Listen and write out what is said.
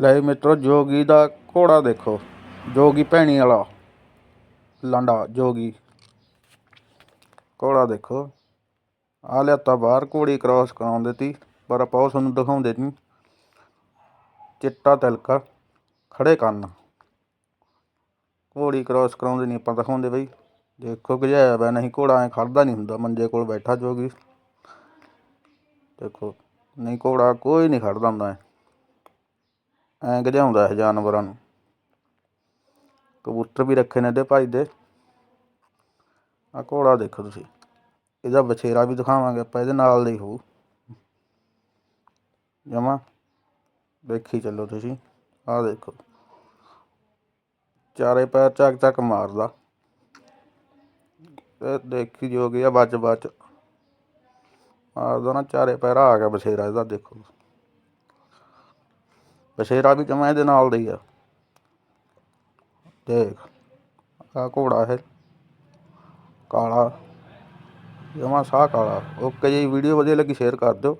ਲੈ ਮਿੱਤਰੋ, ਜੋਗੀ ਦਾ ਘੋੜਾ ਦੇਖੋ। ਜੋਗੀ ਭੈਣੀ ਵਾਲਾ। ਲਾਂਡਾ, ਜੋਗੀ। ਘੋੜਾ ਦੇਖੋ। ਆ ਲਿਆਤਾ ਬਾਹਰ, ਘੋੜੀ ਕ੍ਰਾਸ ਕਰਾਉਣ ਦਿੱਤੀ, ਪਰ ਆਪਾਂ ਉਹ ਤੁਹਾਨੂੰ ਦਿਖਾਉਂਦੇ ਨਹੀਂ। ਚਿੱਟਾ ਤਿਲਕਾ ਖੜੇ ਕੰਨ। ਘੋੜੀ ਕ੍ਰਾਸ ਕਰਾਉਂਦੇ ਨਹੀਂ, ਆਪਾਂ ਦਿਖਾਉਂਦੇ ਬਈ। ਦੇਖੋ ਗਜਾਇਆ ਪਿਆ ਨਹੀਂ ਘੋੜਾ ਐ ਖੜਦਾ ਨਹੀਂ ਹੁੰਦਾ, ਮੰਜੇ ਕੋਲ ਬੈਠਾ ਜੋਗੀ। ਦੇਖੋ, ਨਹੀਂ ਘੋੜਾ ਕੋਈ ਨਹੀਂ ਖੜਦਾ ਹੁੰਦਾ ਐ। ਗਜਾਉਂਦਾ ਇਹ ਜਾਨਵਰਾਂ ਨੂੰ। ਕਬੂਤਰ ਵੀ ਰੱਖੇ ਨੇ ਇਹਦੇ ਭਾਈ ਦੇ। ਆ ਘੋੜਾ ਦੇਖੋ ਤੁਸੀਂ। ਇਹਦਾ ਬਛੇਰਾ ਵੀ ਦਿਖਾਵਾਂਗੇ ਆਪਾਂ, ਇਹਦੇ ਨਾਲ ਦਾ ਹੋਊ। ਜਮਾ। ਦੇਖੀ ਚੱਲੋ ਤੁਸੀਂ। ਆਹ ਦੇਖੋ। ਚਾਰੇ ਪੈਰ ਚੱਕ ਚੱਕ ਮਾਰਦਾ। ਇਹ ਦੇਖੀ ਜੋ ਗਿਆ ਬਚ ਬਚ। ਮਾਰਦਾ ਨਾ, ਚਾਰੇ ਪੈਰ ਆ ਗਿਆ ਬਛੇਰਾ ਇਹਦਾ, ਦੇਖੋ। ਬਛੇਰਾ ਵੀ ਜਮਾ ਇਹਦੇ ਨਾਲ ਦਾ ਹੀ ਆ। ਦੇਖ ਆ ਘੋੜਾ ਹੈ ਕਾਲਾ, ਜਮਾ ਸਾਹ ਕਾਲਾ। ਓਕੇ ਜੀ, ਵੀਡੀਓ ਵਧੀਆ ਲੱਗੀ, ਸ਼ੇਅਰ ਕਰ ਦਿਓ।